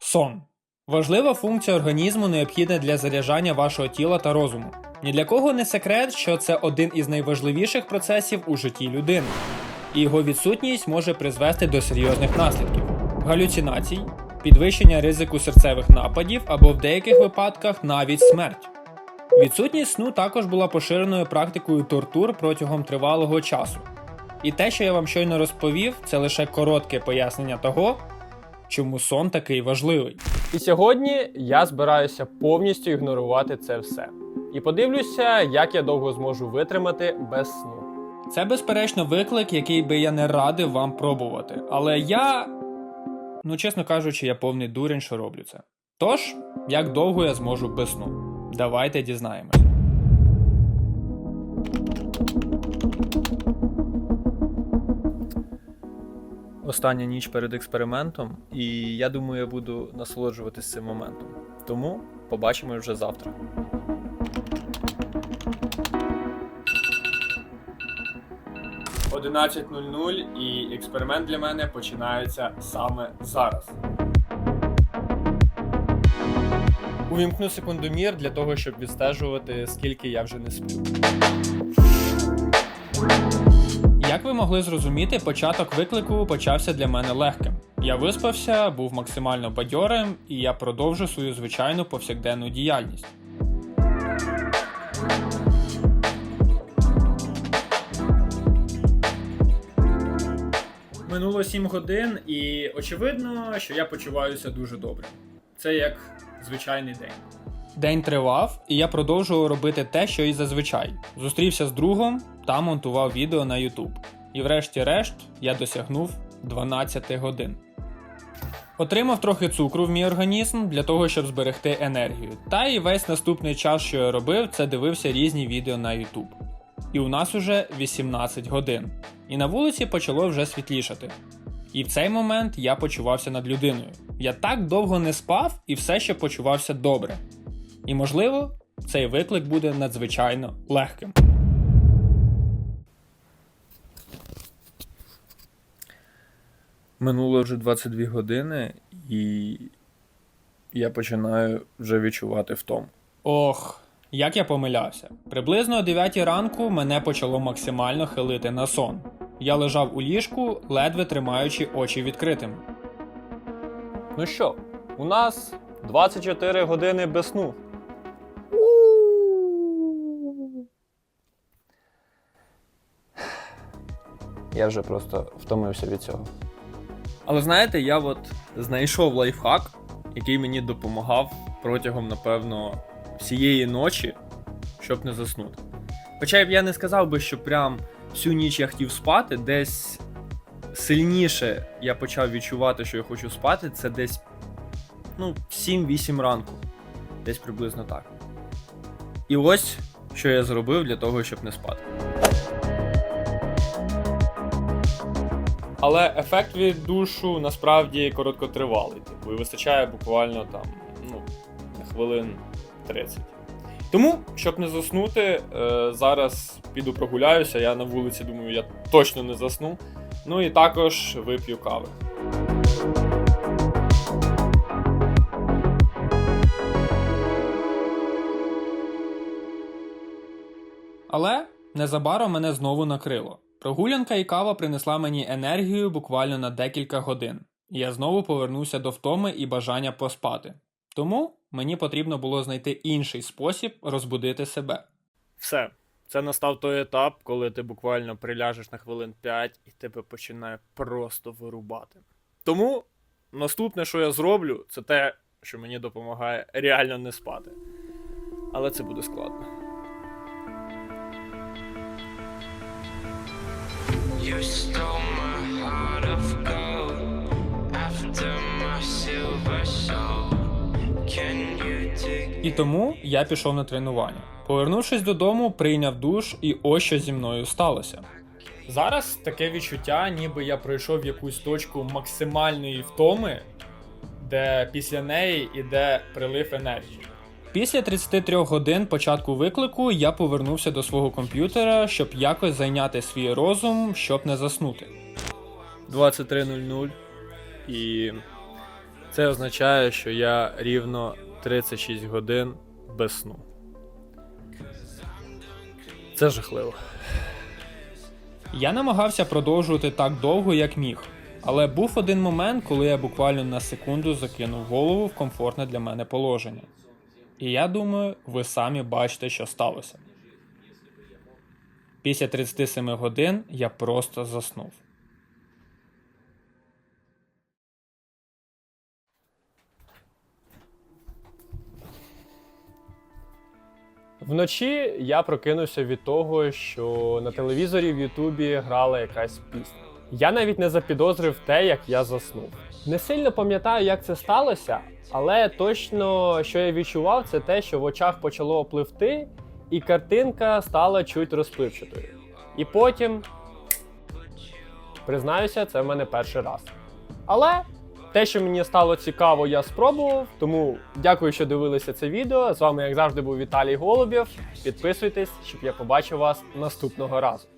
Сон. Важлива функція організму необхідна для заряджання вашого тіла та розуму. Ні для кого не секрет, що це один із найважливіших процесів у житті людини, і його відсутність може призвести до серйозних наслідків: галюцинацій, підвищення ризику серцевих нападів або в деяких випадках навіть смерть. Відсутність сну також була поширеною практикою тортур протягом тривалого часу. І те, що я вам щойно розповів, це лише коротке пояснення того, чому сон такий важливий. І сьогодні я збираюся повністю ігнорувати це все. І подивлюся, як я довго зможу витримати без сну. Це безперечно виклик, який би я не радив вам пробувати. Але я, ну чесно кажучи, я повний дурень, що роблю це. Тож, як довго я зможу без сну? Давайте дізнаємось. Остання ніч перед експериментом, і я думаю, я буду насолоджуватися цим моментом. Тому побачимо вже завтра. «11.00 і експеримент для мене починається саме зараз. Увімкну секундомір для того, щоб відстежувати, скільки я вже не сплю. Як ви могли зрозуміти, початок виклику почався для мене легким. Я виспався, був максимально бадьорим, і я продовжу свою звичайну повсякденну діяльність. Минуло 7 годин, і очевидно, що я почуваюся дуже добре. Це як звичайний день. День тривав, і я продовжував робити те, що і зазвичай. Зустрівся з другом та монтував відео на YouTube. І врешті-решт я досягнув 12 годин. Отримав трохи цукру в мій організм для того, щоб зберегти енергію. Та і весь наступний час, що я робив, це дивився різні відео на YouTube. І у нас уже 18 годин. І на вулиці почало вже світлішати. І в цей момент я почувався над людиною. Я так довго не спав і все ще почувався добре. І можливо, цей виклик буде надзвичайно легким. Минуло вже 22 години, і я починаю вже відчувати втому. Ох, як я помилявся. Приблизно о 9 ранку мене почало максимально хилити на сон. Я лежав у ліжку, ледве тримаючи очі відкритими. Ну що, у нас 24 години без сну. Я вже просто втомився від цього. Але знаєте, я от знайшов лайфхак, який мені допомагав протягом, напевно, всієї ночі, щоб не заснути. Хоча б я не сказав би, що прям всю ніч я хотів спати, десь сильніше я почав відчувати, що я хочу спати, це десь ну, 7-8 ранку. Десь приблизно так. І ось що я зробив для того, щоб не спати. Але ефект від душу насправді короткотривалий. Типу, і вистачає буквально там ну, хвилин 30. Тому, щоб не заснути, е, зараз піду прогуляюся. Я на вулиці думаю, я точно не засну. Ну і також вип'ю кави. Але незабаром мене знову накрило. Прогулянка і кава принесла мені енергію буквально на декілька годин, і я знову повернувся до втоми і бажання поспати. Тому мені потрібно було знайти інший спосіб розбудити себе. Все. Це настав той етап, коли ти буквально приляжеш на хвилин 5 і тебе починає просто вирубати. Тому наступне, що я зроблю, це те, що мені допомагає реально не спати. Але це буде складно. І тому я пішов на тренування. Повернувшись додому, прийняв душ, і ось що зі мною сталося. Зараз таке відчуття, ніби я пройшов якусь точку максимальної втоми, де після неї йде прилив енергії. Після 33 годин початку виклику я повернувся до свого комп'ютера, щоб якось зайняти свій розум, щоб не заснути. 23.00 і це означає, що я рівно 36 годин без сну. Це жахливо. Я намагався продовжувати так довго, як міг. Але був один момент, коли я буквально на секунду закинув голову в комфортне для мене положення. І я думаю, ви самі бачите, що сталося. Після 37 годин я просто заснув. Вночі я прокинувся від того, що на телевізорі в Ютубі грала якась пісня. Я навіть не запідозрив те, як я заснув. Не сильно пам'ятаю, як це сталося, але точно, що я відчував, це те, що в очах почало опливти, і картинка стала чуть розпливчатою. І потім, признаюся, це в мене перший раз. Але те, що мені стало цікаво, я спробував. Тому дякую, що дивилися це відео. З вами, як завжди, був Віталій Голубєв. Підписуйтесь, щоб я побачив вас наступного разу.